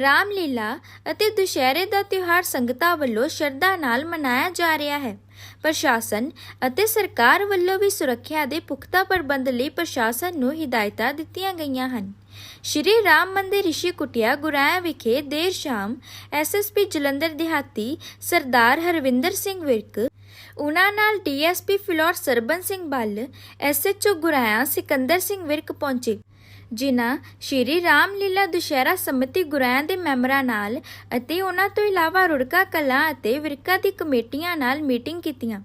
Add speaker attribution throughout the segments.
Speaker 1: ਰਾਮਲੀਲਾ ਅਤੇ ਦੁਸ਼ਹਿਰੇ ਦਾ ਤਿਉਹਾਰ ਸੰਗਤਾਂ ਵੱਲੋਂ ਸ਼ਰਧਾ ਨਾਲ ਮਨਾਇਆ ਜਾ ਰਿਹਾ ਹੈ। ਪ੍ਰਸ਼ਾਸਨ ਅਤੇ ਸਰਕਾਰ ਵੱਲੋਂ ਵੀ ਸੁਰੱਖਿਆ ਦੇ ਪੁਖਤਾ ਪ੍ਰਬੰਧ ਲਈ ਪ੍ਰਸ਼ਾਸਨ ਨੂੰ ਹਿਦਾਇਤਾਂ ਦਿੱਤੀਆਂ ਗਈਆਂ ਹਨ। ਸ਼੍ਰੀ ਰਾਮ ਮੰਦਿਰ ਰਿਸ਼ੀ ਕੁਟਿਆ ਗੁਰਾਇਆ ਵਿਖੇ ਦੇਰ ਸ਼ਾਮ ਐਸਐਸਪੀ ਜਲੰਧਰ ਦਿਹਾਤੀ ਸਰਦਾਰ ਹਰਵਿੰਦਰ ਸਿੰਘ ਵਿਰਕ, ਉਨ੍ਹਾਂ ਨਾਲ ਡੀਐਸਪੀ ਫਿਲੌਰ ਸਰਬਨ ਸਿੰਘ ਬੱਲ ਐਸਐਚਓ ਗੁਰਾਇਆ ਸਿਕੰਦਰ ਸਿੰਘ ਵਿਰਕ ਪਹੁੰਚੇ। ਜਿਨ੍ਹਾਂ ਸ਼੍ਰੀ ਰਾਮਲੀਲਾ ਦੁਸ਼ਹਿਰਾ ਸਮਿਤੀ ਗੁਰਾਇਆ ਦੇ ਮੈਂਬਰਾਂ ਨਾਲ ਅਤੇ ਉਹਨਾਂ ਤੋਂ ਇਲਾਵਾ ਰੁੜਕਾ ਕਲਾਂ ਅਤੇ ਵਿਰਕਾ ਦੀ ਕਮੇਟੀਆਂ ਨਾਲ ਮੀਟਿੰਗ ਕੀਤੀਆਂ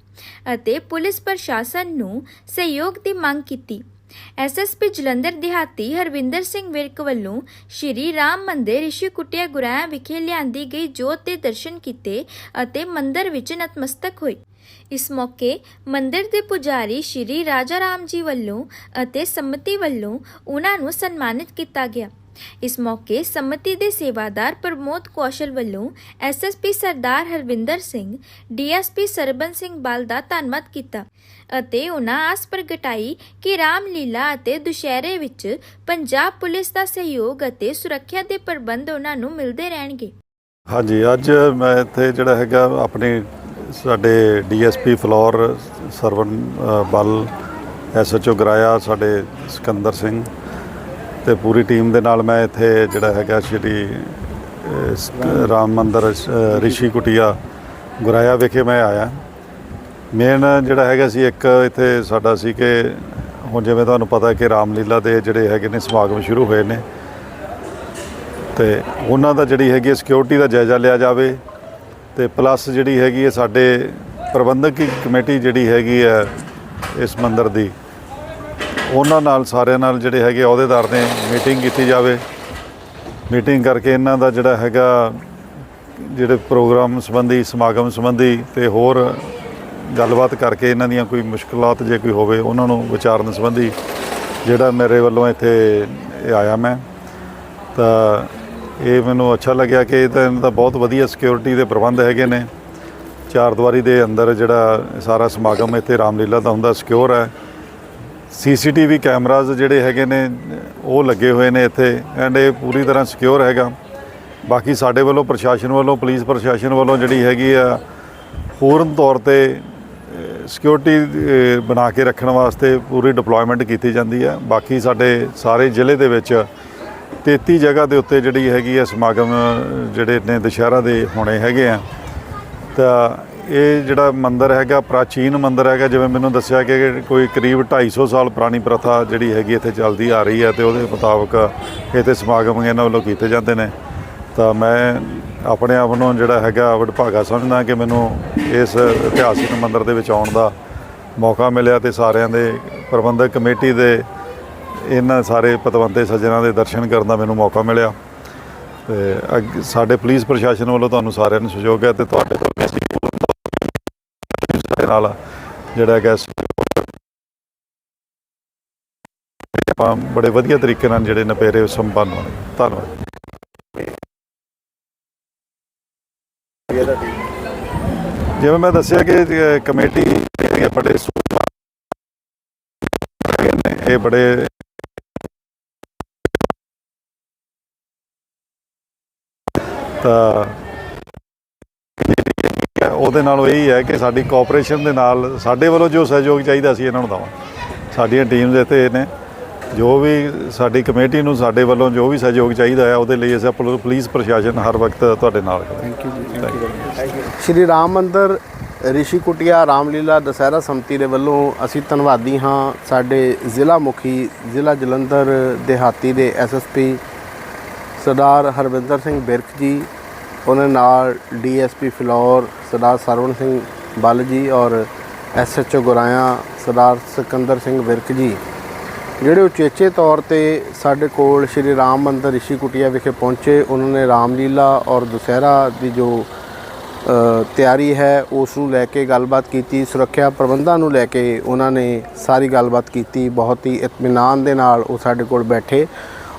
Speaker 1: ਅਤੇ ਪੁਲਿਸ ਪ੍ਰਸ਼ਾਸਨ ਨੂੰ ਸਹਿਯੋਗ ਦੀ ਮੰਗ ਕੀਤੀ। ਐਸਐਸਪੀ ਜਲੰਧਰ ਦਿਹਾਤੀ ਹਰਵਿੰਦਰ ਸਿੰਘ ਵਿਰਕ ਵੱਲੋਂ ਸ਼੍ਰੀ ਰਾਮ ਮੰਦਿਰ ਰਿਸ਼ੀ ਕੁਟਿਆ ਗੁਰਾਇਆ ਵਿਖੇ ਲਿਆਂਦੀ ਗਈ ਜੋਤ ਦੇ ਦਰਸ਼ਨ ਕੀਤੇ ਅਤੇ ਮੰਦਿਰ ਵਿੱਚ ਨਤਮਸਤਕ ਹੋਏ। ਇਸ ਮੌਕੇ ਮੰਦਿਰ ਦੇ ਪੁਜਾਰੀ ਸ਼੍ਰੀ ਰਾਜਾ ਰਾਮ ਜੀ ਵੱਲੋਂ ਅਤੇ ਸੰਮਤੀ ਵੱਲੋਂ ਉਹਨਾਂ ਨੂੰ ਸਨਮਾਨਿਤ ਕੀਤਾ ਗਿਆ। ਇਸ ਮੌਕੇ ਸੰਮਤੀ ਦੇ ਸੇਵਾਦਾਰ ਪ੍ਰਮੋਦ ਕੌਸ਼ਲ ਵੱਲੋਂ ਐਸਐਸਪੀ ਸਰਦਾਰ ਹਰਵਿੰਦਰ ਸਿੰਘ ਡੀਐਸਪੀ ਸਰਬਨ ਸਿੰਘ ਬਲ ਦਾ ਧੰਨਵਾਦ ਕੀਤਾ ਅਤੇ ਉਹਨਾਂ ਆਸ ਪ੍ਰਗਟਾਈ ਕਿ ਰਾਮਲੀਲਾ ਅਤੇ ਦੁਸ਼ਹਿਰੇ ਵਿੱਚ ਪੰਜਾਬ ਪੁਲਿਸ ਦਾ ਸਹਿਯੋਗ ਅਤੇ ਸੁਰੱਖਿਆ ਦੇ ਪ੍ਰਬੰਧ ਉਹਨਾਂ ਨੂੰ ਮਿਲਦੇ ਰਹਿਣਗੇ।
Speaker 2: ਹਾਂਜੀ, ਅੱਜ ਮੈਂ ਇੱਥੇ ਜਿਹੜਾ ਹੈਗਾ ਆਪਣੇ ਸਾਡੇ ਡੀਐਸਪੀ ਫਲੋਰ ਸਰਵਨ ਅ, ਬਲ ਐਸਐਚਓ ਗਰਾਇਆ ਸਾਡੇ ਸਿਕੰਦਰ ਸਿੰਘ ਤੇ ਪੂਰੀ ਟੀਮ ਦੇ ਨਾਲ ਮੈਂ ਇੱਥੇ ਜਿਹੜਾ ਹੈਗਾ ਸ਼੍ਰੀ ਰਾਮ ਮੰਦਰ ਰਿਸ਼ੀ ਕੁਟਿਆ ਗਰਾਇਆ ਵਿਖੇ ਮੈਂ ਆਇਆ। ਮੇਨ ਜਿਹੜਾ ਹੈਗਾ ਸੀ ਇੱਕ ਇੱਥੇ ਸਾਡਾ ਸੀ ਕਿ ਹੁਣ ਜਿਵੇਂ ਤੁਹਾਨੂੰ ਪਤਾ ਕਿ ਰਾਮਲੀਲਾ ਦੇ ਜਿਹੜੇ ਹੈਗੇ ਨੇ ਸਮਾਗਮ ਸ਼ੁਰੂ ਹੋਏ ਨੇ ਤੇ ਉਹਨਾਂ ਦਾ ਜਿਹੜੀ ਹੈਗੀ ਸਿਕਿਉਰਿਟੀ ਦਾ ਜਾਇਜ਼ਾ ਲਿਆ ਜਾਵੇ। ਤੇ ਪਲੱਸ ਜਿਹੜੀ ਹੈਗੀ ਹੈ ਸਾਡੇ ਪ੍ਰਬੰਧਕ ਕਮੇਟੀ ਜਿਹੜੀ ਹੈਗੀ ਹੈ ਇਸ ਮੰਦਿਰ ਦੀ, ਉਹਨਾਂ ਨਾਲ ਸਾਰਿਆਂ ਨਾਲ ਜਿਹੜੇ ਹੈਗੇ ਅਹੁਦੇਦਾਰ ਨੇ ਮੀਟਿੰਗ ਕੀਤੀ ਜਾਵੇ। ਮੀਟਿੰਗ ਕਰਕੇ ਇਹਨਾਂ ਦਾ ਜਿਹੜਾ ਹੈਗਾ ਜਿਹੜੇ ਪ੍ਰੋਗਰਾਮ ਸੰਬੰਧੀ, ਸਮਾਗਮ ਸੰਬੰਧੀ ਤੇ ਹੋਰ ਗੱਲਬਾਤ ਕਰਕੇ ਇਹਨਾਂ ਦੀਆਂ ਕੋਈ ਮੁਸ਼ਕਲਾਂ ਜੇ ਕੋਈ ਹੋਵੇ, ਉਹਨਾਂ ਨੂੰ ਵਿਚਾਰਨ ਸੰਬੰਧੀ ਜਿਹੜਾ ਮੇਰੇ ਵੱਲੋਂ ਇੱਥੇ ਆਇਆ ਮੈਂ। ਤਾਂ ਇਹ ਮੈਨੂੰ ਅੱਛਾ ਲੱਗਿਆ ਕਿ ਇਹ ਤਾਂ ਇਹਨਾਂ ਦਾ ਬਹੁਤ ਵਧੀਆ ਸਿਕਿਉਰਿਟੀ ਦੇ ਪ੍ਰਬੰਧ ਹੈਗੇ ਨੇ। ਚਾਰ ਦੀਵਾਰੀ ਦੇ ਅੰਦਰ ਜਿਹੜਾ ਸਾਰਾ ਸਮਾਗਮ ਇੱਥੇ ਰਾਮਲੀਲਾ ਦਾ ਹੁੰਦਾ ਸਿਕਿਉਰ ਹੈ। ਸੀਸੀਟੀਵੀ ਕੈਮਰਾਜ਼ ਜਿਹੜੇ ਹੈਗੇ ਨੇ, ਉਹ ਲੱਗੇ ਹੋਏ ਨੇ ਇੱਥੇ ਐਂਡ ਇਹ ਪੂਰੀ ਤਰ੍ਹਾਂ ਸਿਕਿਉਰ ਹੈਗਾ। ਬਾਕੀ ਸਾਡੇ ਵੱਲੋਂ, ਪ੍ਰਸ਼ਾਸਨ ਵੱਲੋਂ, ਪੁਲਿਸ ਪ੍ਰਸ਼ਾਸਨ ਵੱਲੋਂ ਜਿਹੜੀ ਹੈਗੀ ਆ, ਪੂਰਨ ਤੌਰ ਤੇ ਸਿਕਿਉਰਿਟੀ ਬਣਾ ਕੇ ਰੱਖਣ ਵਾਸਤੇ ਪੂਰੀ ਡਿਪਲੋਇਮੈਂਟ ਕੀਤੀ ਜਾਂਦੀ ਹੈ। ਬਾਕੀ ਸਾਡੇ ਸਾਰੇ ਜ਼ਿਲ੍ਹੇ ਦੇ ਵਿੱਚ 33 ਜਗ੍ਹਾ ਦੇ ਉੱਤੇ ਜਿਹੜੀ ਹੈਗੀ ਆ ਸਮਾਗਮ, ਜਿਹੜੇ ਨੇ ਦੁਸ਼ਹਿਰਾ ਦੇ ਹੋਣੇ ਹੈਗੇ ਆ। ਤਾਂ ਇਹ ਜਿਹੜਾ ਮੰਦਿਰ ਹੈਗਾ, ਪ੍ਰਾਚੀਨ ਮੰਦਿਰ ਹੈਗਾ, ਜਿਵੇਂ ਮੈਨੂੰ ਦੱਸਿਆ ਕਿ ਕੋਈ ਕਰੀਬ 250 ਸਾਲ ਪੁਰਾਣੀ ਪ੍ਰਥਾ ਜਿਹੜੀ ਹੈਗੀ ਇੱਥੇ ਚੱਲਦੀ ਆ ਰਹੀ ਹੈ ਤੇ ਉਹਦੇ ਮੁਤਾਬਕ ਇੱਥੇ ਸਮਾਗਮ ਇਹਨਾਂ ਵੱਲੋਂ ਕੀਤੇ ਜਾਂਦੇ ਨੇ। ਤਾਂ ਮੈਂ ਆਪਣੇ ਆਪ ਨੂੰ ਜਿਹੜਾ ਹੈਗਾ ਵਡਭਾਗਾ ਸਮਝਦਾ ਕਿ ਮੈਨੂੰ ਇਸ ਇਤਿਹਾਸਿਕ ਮੰਦਿਰ ਦੇ ਵਿੱਚ ਆਉਣ ਦਾ ਮੌਕਾ ਮਿਲਿਆ ਤੇ ਸਾਰਿਆਂ ਦੇ ਪ੍ਰਬੰਧਕ ਕਮੇਟੀ ਦੇ ਇਹਨਾਂ ਸਾਰੇ ਪਤਵੰਤੇ ਸੱਜਣਾ ਦੇ ਦਰਸ਼ਨ ਕਰਨ ਦਾ ਮੈਨੂੰ ਮੌਕਾ ਮਿਲਿਆ। ਤੇ ਅੱਗ- ਸਾਡੇ ਪੁਲਿਸ ਪ੍ਰਸ਼ਾਸਨ ਵੱਲੋਂ ਤੁਹਾਨੂੰ ਸਾਰਿਆਂ ਨੂੰ ਸਹਿਯੋਗ ਹੈ ਤੇ ਤੁਹਾਡੇ ਤੋਂ ਵੀ ਅਸੀਂ ਨਾਲ ਜਿਹੜਾ ਹੈਗਾ ਆਪਾਂ ਬੜੇ ਵਧੀਆ ਤਰੀਕੇ ਨਾਲ ਜਿਹੜੇ ਨਪੇਰੇ ਸੰਪੰਨ ਹੋਣੇ। ਧੰਨਵਾਦ। ਜਿਵੇਂ ਮੈਂ ਦੱਸਿਆ ਕਿ ਕਮੇਟੀ ਜਿਹੜੀਆਂ ਬੜੇ ਨੇ ਇਹ ਬੜੇ ਤਾਂ ਉਹਦੇ ਨਾਲ ਇਹ ਹੈ ਕਿ ਸਾਡੀ ਕੋਆਪਰੇਸ਼ਨ ਦੇ ਨਾਲ ਸਾਡੇ ਵੱਲੋਂ ਜੋ ਸਹਿਯੋਗ ਚਾਹੀਦਾ ਸੀ ਇਹਨਾਂ ਨੂੰ ਦਵਾਂ। ਸਾਡੀਆਂ ਟੀਮਸ ਇੱਥੇ ਨੇ ਜੋ ਵੀ ਸਾਡੀ ਕਮੇਟੀ ਨੂੰ ਸਾਡੇ ਵੱਲੋਂ ਜੋ ਵੀ ਸਹਿਯੋਗ ਚਾਹੀਦਾ ਹੈ ਉਹਦੇ ਲਈ ਅਸੀਂ ਪੁਲ- ਪੁਲਿਸ ਪ੍ਰਸ਼ਾਸਨ ਹਰ ਵਕਤ ਤੁਹਾਡੇ ਨਾਲ ਹੈ।
Speaker 3: ਸ਼੍ਰੀ ਰਾਮ ਮੰਦਰ ਰਿਸ਼ੀ ਕੁਟਿਆ ਰਾਮਲੀਲਾ ਦਸਹਿਰਾ ਸਮਿਤੀ ਦੇ ਵੱਲੋਂ ਅਸੀਂ ਧੰਨਵਾਦੀ ਹਾਂ ਸਾਡੇ ਜ਼ਿਲ੍ਹਾ ਮੁਖੀ ਜ਼ਿਲ੍ਹਾ ਜਲੰਧਰ ਦਿਹਾਤੀ ਦੇ ਐਸਐਸਪੀ ਸਰਦਾਰ ਹਰਵਿੰਦਰ ਸਿੰਘ ਬਿਰਕ ਜੀ ਉਹਨਾਂ ਨਾਲ ਡੀਐਸਪੀ ਫਲੋਰ ਸਰਦਾਰ ਸਰਵਨ ਸਿੰਘ ਬੱਲ ਜੀ ਔਰ ਐਸਐਚਓ ਗੁਰਾਇਆ ਸਰਦਾਰ ਸਿਕੰਦਰ ਸਿੰਘ ਵਿਰਕ ਜੀ, ਜਿਹੜੇ ਉਚੇਚੇ ਤੌਰ ਤੇ ਸਾਡੇ ਕੋਲ ਸ਼੍ਰੀ ਰਾਮ ਮੰਦਰ ਰਿਸ਼ੀ ਕੁਟਿਆ ਵਿਖੇ ਪਹੁੰਚੇ, ਉਹਨਾਂ ਨੇ ਰਾਮਲੀਲਾ ਔਰ ਦੁਸਹਿਰਾ ਦੀ ਜੋ ਤਿਆਰੀ ਹੈ, ਉਸ ਨੂੰ ਲੈ ਕੇ ਗੱਲਬਾਤ ਕੀਤੀ, ਸੁਰੱਖਿਆ ਪ੍ਰਬੰਧਾਂ ਨੂੰ ਲੈ ਕੇ ਉਹਨਾਂ ਨੇ ਸਾਰੀ ਗੱਲਬਾਤ ਕੀਤੀ, ਬਹੁਤ ਹੀ ਇਤਮਿਨਾਨ ਦੇ ਨਾਲ ਉਹ ਸਾਡੇ ਕੋਲ ਬੈਠੇ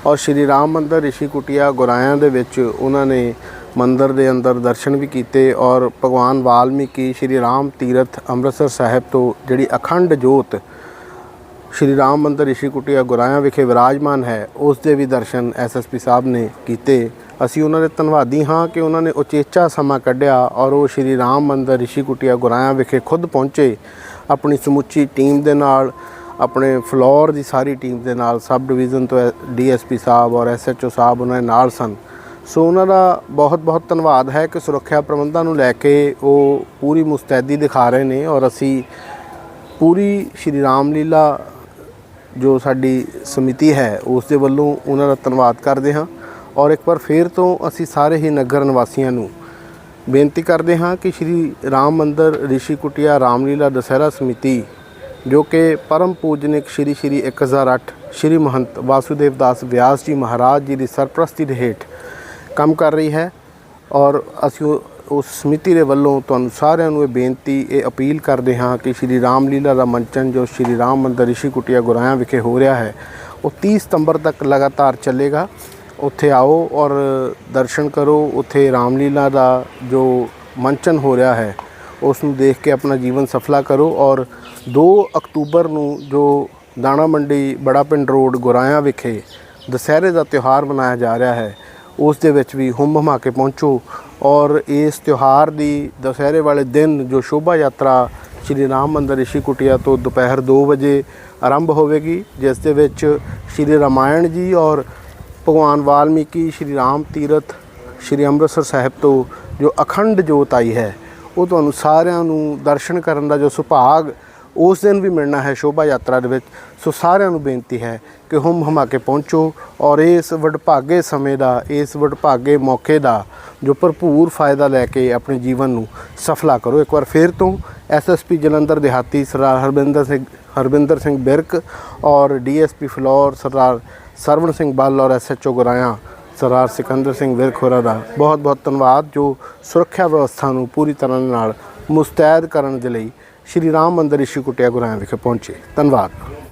Speaker 3: ਔਰ ਸ਼੍ਰੀ ਰਾਮ ਮੰਦਰ ਰਿਸ਼ੀ ਕੁਟਿਆ ਗੁਰਾਇਆਂ ਦੇ ਵਿੱਚ ਉਹਨਾਂ ਨੇ ਮੰਦਰ ਦੇ ਅੰਦਰ ਦਰਸ਼ਨ ਵੀ ਕੀਤੇ ਔਰ ਭਗਵਾਨ ਵਾਲਮੀਕੀ ਸ਼੍ਰੀ ਰਾਮ ਤੀਰਥ ਅੰਮ੍ਰਿਤਸਰ ਸਾਹਿਬ ਤੋਂ ਜਿਹੜੀ ਅਖੰਡ ਜੋਤ ਸ਼੍ਰੀ ਰਾਮ ਮੰਦਿਰ ਰਿਸ਼ੀ ਕੁਟੀਆ ਗੁਰਾਇਆ ਵਿਖੇ ਵਿਰਾਜਮਾਨ ਹੈ, ਉਸ ਦੇ ਵੀ ਦਰਸ਼ਨ ਐਸਐਸਪੀ ਸਾਹਿਬ ਨੇ ਕੀਤੇ। ਅਸੀਂ ਉਹਨਾਂ ਦੇ ਧੰਨਵਾਦੀ ਹਾਂ ਕਿ ਉਹਨਾਂ ਨੇ ਉਚੇਚਾ ਸਮਾਂ ਕੱਢਿਆ ਔਰ ਉਹ ਸ਼੍ਰੀ ਰਾਮ ਮੰਦਿਰ ਰਿਸ਼ੀ ਕੁਟੀਆ ਗੁਰਾਇਆ ਵਿਖੇ ਖੁਦ ਪਹੁੰਚੇ। ਆਪਣੀ ਸਮੁੱਚੀ ਟੀਮ ਦੇ ਨਾਲ, ਆਪਣੇ ਫਲੋਰ ਦੀ ਸਾਰੀ ਟੀਮ ਦੇ ਨਾਲ, ਸਬ ਡਿਵੀਜ਼ਨ ਤੋਂ ਡੀਐਸਪੀ ਸਾਹਿਬ ਔਰ ਐਸਐਚਓ ਸਾਹਿਬ ਉਹਨਾਂ ਦੇ ਨਾਲ ਸਨ। ਸੋ ਉਹਨਾਂ ਦਾ ਬਹੁਤ ਬਹੁਤ ਧੰਨਵਾਦ ਹੈ ਕਿ ਸੁਰੱਖਿਆ ਪ੍ਰਬੰਧਾਂ ਨੂੰ ਲੈ ਕੇ ਉਹ ਪੂਰੀ ਮੁਸਤੈਦੀ ਦਿਖਾ ਰਹੇ ਨੇ ਔਰ ਅਸੀਂ ਪੂਰੀ ਸ਼੍ਰੀ ਰਾਮ ਲੀਲਾ ਜੋ ਸਾਡੀ ਸਮਿਤੀ ਹੈ, ਉਸ ਦੇ ਵੱਲੋਂ ਉਹਨਾਂ ਦਾ ਧੰਨਵਾਦ ਕਰਦੇ ਹਾਂ। ਔਰ ਇੱਕ ਵਾਰ ਫੇਰ ਤੋਂ ਅਸੀਂ ਸਾਰੇ ਹੀ ਨਗਰ ਨਿਵਾਸੀਆਂ ਨੂੰ ਬੇਨਤੀ ਕਰਦੇ ਹਾਂ ਕਿ ਸ਼੍ਰੀ ਰਾਮ ਮੰਦਰ, ਰਿਸ਼ੀ ਕੁਟਿਆ, ਰਾਮਲੀਲਾ ਦਸਹਿਰਾ ਸਮਿਤੀ, ਜੋ ਕਿ ਪਰਮ ਪੂਜਨਿਕ ਸ਼੍ਰੀ ਸ਼੍ਰੀ 1008 ਸ਼੍ਰੀ ਮਹੰਤ ਵਾਸੂਦੇਵ ਦਾਸ ਵਿਆਸ ਜੀ ਮਹਾਰਾਜ ਜੀ ਦੀ ਸਰਪ੍ਰਸਤੀ ਦੇ ਹੇਠ ਕੰਮ ਕਰ ਰਹੀ ਹੈ ਔਰ ਅਸੀਂ ਉਸ ਸਮਿਤੀ ਦੇ ਵੱਲੋਂ ਤੁਹਾਨੂੰ ਸਾਰਿਆਂ ਨੂੰ ਇਹ ਬੇਨਤੀ, ਇਹ ਅਪੀਲ ਕਰਦੇ ਹਾਂ ਕਿ ਸ਼੍ਰੀ ਰਾਮ ਲੀਲਾ ਦਾ ਮੰਚਨ ਜੋ ਸ਼੍ਰੀ ਰਾਮ ਮੰਦਰ ਰਿਸ਼ੀ ਕੁਟਿਆ ਗੁਰਾਇਆ ਵਿਖੇ ਹੋ ਰਿਹਾ ਹੈ, ਉਹ 30 ਸਤੰਬਰ ਤੱਕ ਲਗਾਤਾਰ ਚੱਲੇਗਾ। ਉੱਥੇ ਆਓ ਔਰ ਦਰਸ਼ਨ ਕਰੋ। ਉੱਥੇ ਰਾਮਲੀਲਾ ਦਾ ਜੋ ਮੰਚਨ ਹੋ ਰਿਹਾ ਹੈ, ਉਸ ਨੂੰ ਦੇਖ ਕੇ ਆਪਣਾ ਜੀਵਨ ਸਫਲਾ ਕਰੋ ਔਰ 2 ਅਕਤੂਬਰ ਨੂੰ ਜੋ ਦਾਣਾ ਮੰਡੀ ਬੜਾ ਪਿੰਡ ਰੋਡ ਗੁਰਾਇਆ ਵਿਖੇ ਦੁਸਹਿਰੇ ਦਾ ਤਿਉਹਾਰ ਮਨਾਇਆ ਜਾ ਰਿਹਾ ਹੈ ਉਸ ਦੇ ਵਿੱਚ ਵੀ ਹੁੰਮ ਹਮਾ ਕੇ ਪਹੁੰਚੋ ਔਰ ਇਸ ਤਿਉਹਾਰ ਦੀ ਦੁਸਹਿਰੇ ਵਾਲੇ ਦਿਨ ਜੋ ਸ਼ੋਭਾ ਯਾਤਰਾ ਸ਼੍ਰੀ ਰਾਮ ਮੰਦਰ ਰਿਸ਼ੀ ਕੁਟਿਆ ਤੋਂ ਦੁਪਹਿਰ 2 ਵਜੇ ਆਰੰਭ ਹੋਵੇਗੀ, ਜਿਸ ਦੇ ਵਿੱਚ ਸ਼੍ਰੀ ਰਾਮਾਇਣ ਜੀ ਔਰ ਭਗਵਾਨ ਵਾਲਮੀਕੀ ਸ਼੍ਰੀ ਰਾਮ ਤੀਰਥ ਸ਼੍ਰੀ ਅੰਮ੍ਰਿਤਸਰ ਸਾਹਿਬ ਤੋਂ ਜੋ ਅਖੰਡ ਜੋਤ ਆਈ ਹੈ, ਉਹ ਤੁਹਾਨੂੰ ਸਾਰਿਆਂ ਨੂੰ ਦਰਸ਼ਨ ਕਰਨ ਦਾ ਜੋ ਸੁਭਾਗ ਉਸ ਦਿਨ ਵੀ ਮਿਲਣਾ ਹੈ ਸ਼ੋਭਾ ਯਾਤਰਾ ਦੇ ਵਿੱਚ। ਸੋ ਸਾਰਿਆਂ ਨੂੰ ਬੇਨਤੀ ਹੈ ਕਿ ਹੁਮ ਹਮਾ ਕੇ ਪਹੁੰਚੋ ਔਰ ਇਸ ਵਡਭਾਗੇ ਸਮੇਂ ਦਾ, ਇਸ ਵਡਭਾਗੇ ਮੌਕੇ ਦਾ ਜੋ ਭਰਪੂਰ ਫਾਇਦਾ ਲੈ ਕੇ ਆਪਣੇ ਜੀਵਨ ਨੂੰ ਸਫਲਾ ਕਰੋ। ਇੱਕ ਵਾਰ ਫੇਰ ਤੋਂ ਐਸਐਸਪੀ ਜਲੰਧਰ ਦਿਹਾਤੀ ਸਰਦਾਰ ਹਰਬਿੰਦਰ ਸਿੰਘ ਹਰਬਿੰਦਰ ਸਿੰਘ ਬਿਰਕ ਔਰ ਡੀਐਸਪੀ ਫਲੋਰ ਸਰਦਾਰ ਸਰਵਣ ਸਿੰਘ ਬੱਲ ਔਰ ਐਸਐਚਓ ਗੁਰਾਇਆ ਸਰਦਾਰ ਸਿਕੰਦਰ ਸਿੰਘ ਵਿਰਕ ਹੋਰਾਂ ਦਾ ਬਹੁਤ ਬਹੁਤ ਧੰਨਵਾਦ ਜੋ ਸੁਰੱਖਿਆ ਵਿਵਸਥਾ ਨੂੰ ਪੂਰੀ ਤਰ੍ਹਾਂ ਨਾਲ ਮੁਸਤੈਦ ਕਰਨ ਦੇ ਲਈ ਸ਼੍ਰੀ ਰਾਮ ਮੰਦਰ ਰਿਸ਼ੀ ਕੁਟਿਆ ਗੁਰਾਇਆ ਵਿਖੇ ਪਹੁੰਚੇ। ਧੰਨਵਾਦ।